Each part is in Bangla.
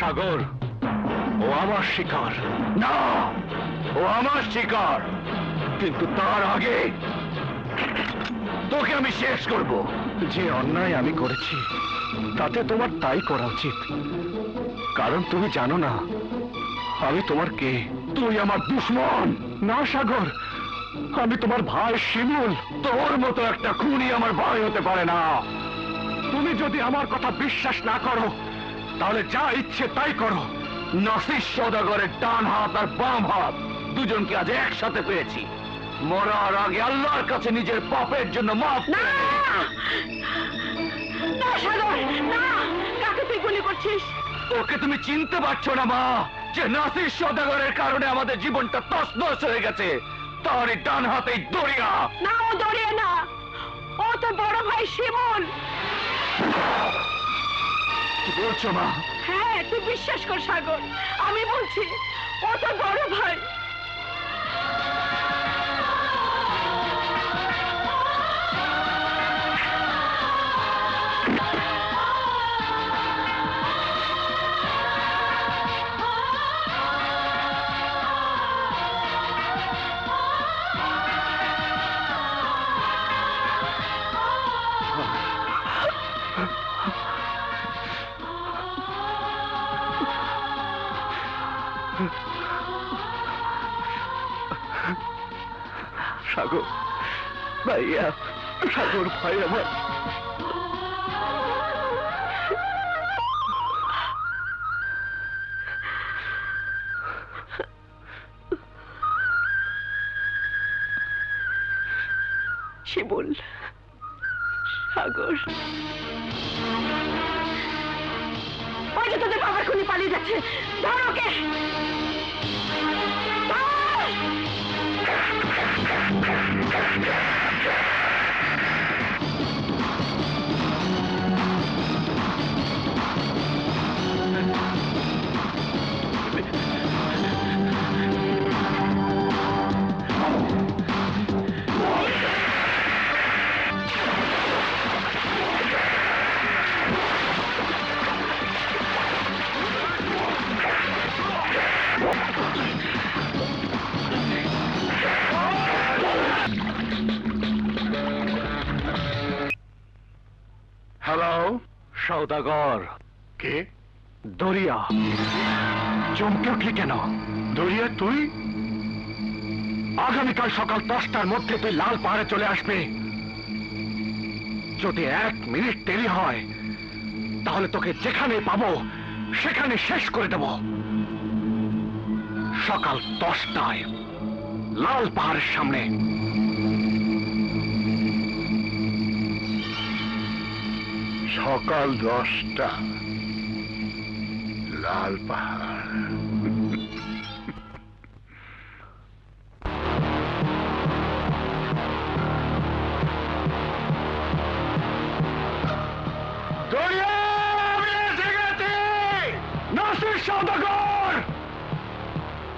সাগর। ও আমার শিকার। না, ও আমার শিকার। কিন্তু তার আগে তোকে আমি শেষ করব। যে অন্যায় আমি করেছি, তাতে তোমার তাই করা উচিত। কারণ তুমি জানো না, আমি তোমার কে? তুই আমার দুশ্মন। না, সাগর, আমি তোমার ভাই শিমুল। তোর মতো একটা খুনি আমার ভাই হতে পারে না। তুমি যদি আমার কথা বিশ্বাস না করো তাহলে যা ইচ্ছে তাই করো। নাসির সদাগরের ডান হাত আর বাম হাত দুজনকে আজ একসাথে পেয়েছি। মরার আগে আল্লাহর কাছে নিজের পাপের জন্য মাফ ওকে তুমি চিনতে পারছ না মা যে নাসির সদাগরের কারণে আমাদের জীবনটা তস তসনস হয়ে গেছে। তারই ডান হাতে দরিয়া না ও দড়িয়ে না। ও তো বড় ভাই শিমুল। কি বলছো মা? হ্যাঁ তুই বিশ্বাস কর সাগর। আমি বলছি ও তো বড় ভাই। সাগর ভাইয়া সাগর ভাই আমার। শিমুল সাগর। তোদের বাবার খুনি পালিয়ে যাচ্ছে। ধর ওকে। সৌদাগর। কে? দরিয়া। চমকে উঠলি কেন? দরিয়া তুই? আগামীকাল সকাল দশটার মধ্যে তুই লাল পাহাড়ে চলে আসবে। যদি এক মিনিট দেরি হয় তাহলে তোকে যেখানে পাবো সেখানে শেষ করে দেব। সকাল দশটায় লাল পাহাড়ের সামনে। সকাল দশটা। লাল পাহাড়।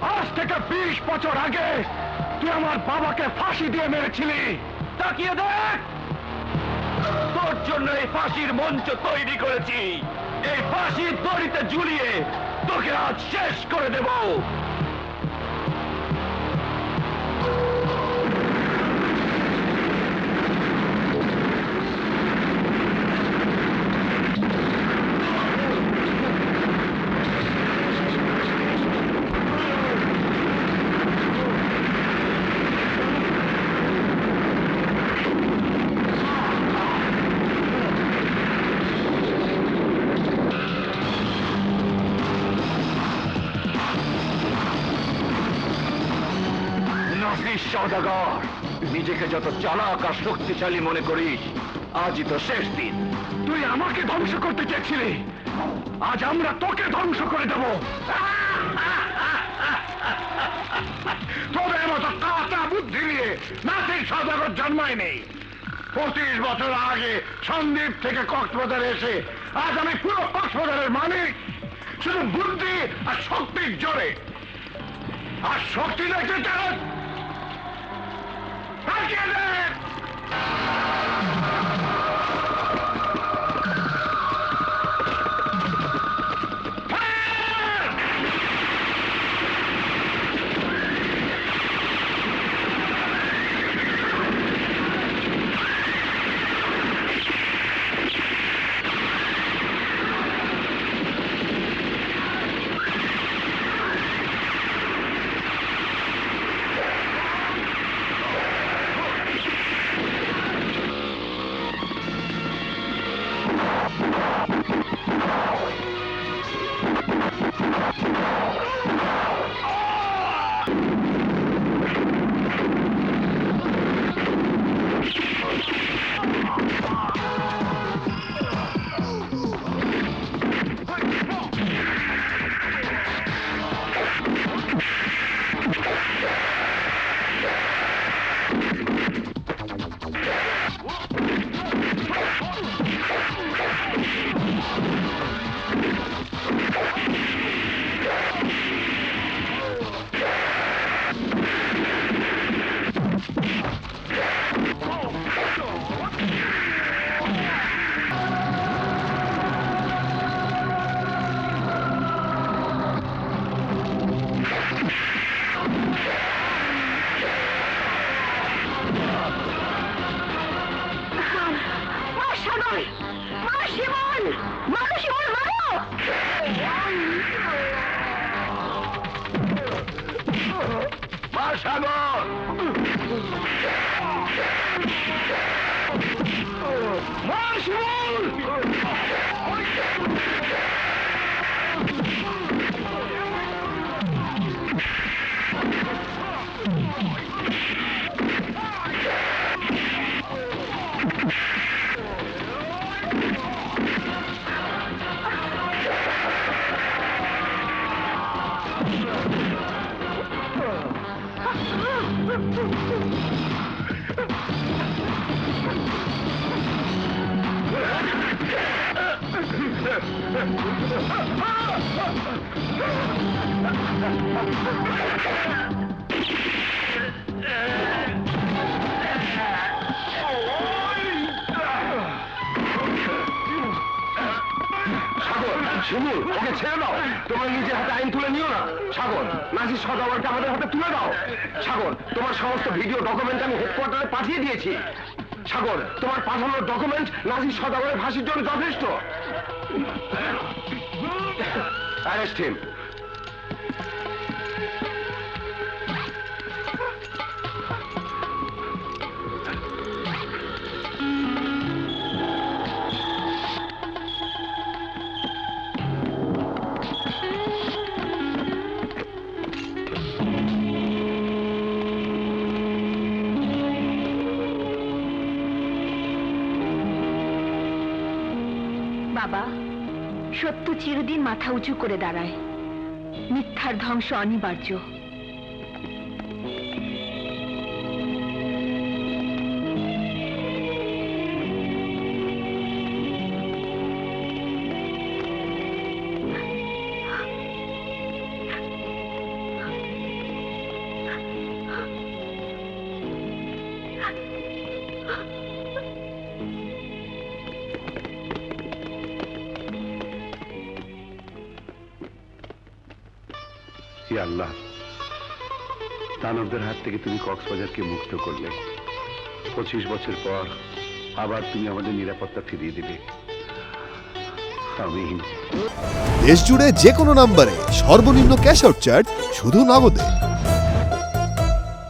আজ থেকে বিশ বছর আগে তুই আমার বাবাকে ফাঁসি দিয়ে মেরেছিলি। তাকিয়ে দেখ। জন্য এই ফাঁসির মঞ্চ তৈরি করেছি। এই ফাঁসির দড়িতে ঝুলিয়ে তোকে আজ শেষ করে দেব। নাসির সৌদাগর। নিজেকে যত চালাক আর শক্তিশালী মনে করিস, আজই তো শেষ দিন। তুই আমাকে ধ্বংস করতে চেয়েছিলি। আজ আমরা তোকে ধ্বংস করে দেব। তোদের মতো কাঁচা বুদ্ধি নিয়ে নাসির সৌদাগর জন্মায়নি। পঁচিশ বছর আগে সন্দীপ থেকে কক্সবাজারে এসে আজ আমি পুরো কক্সবাজারের মালিক। শুধু বুদ্ধি আর শক্তির জোরে। আর শক্তি দেখতে চান তাকিয়ে সাগর। মার শিমুল! ওকে ছেড়ে দাও। তোমার নিজের হাতে আইন তুলে নিও না। সাগর নাজির সদাগরকে আমাদের হাতে তুলে দাও। সাগর তোমার সমস্ত ভিডিও ডকুমেন্ট আমি হেডকোয়ার্টারে পাঠিয়ে দিয়েছি। সাগর তোমার পাঠানোর ডকুমেন্ট নাজির সদাগরের ফাঁসির জন্য যথেষ্ট। অ্যারেস্ট হিম বাবা সত্য চিরদিন মাথা উঁচু করে দাঁড়ায়। মিথ্যার ধ্বংস অনিবার্য। আল্লাহ। দানবদের হাত থেকে তুমি কক্সবাজারকে মুক্ত করলে। পঁচিশ বছর পর আবার তুমি আমাদের নিরাপত্তা ফিরিয়ে দেবে। দেশ জুড়ে যে কোনো নম্বরে সর্বনিম্ন ক্যাশ আউট চার্জ শুধু নগদে।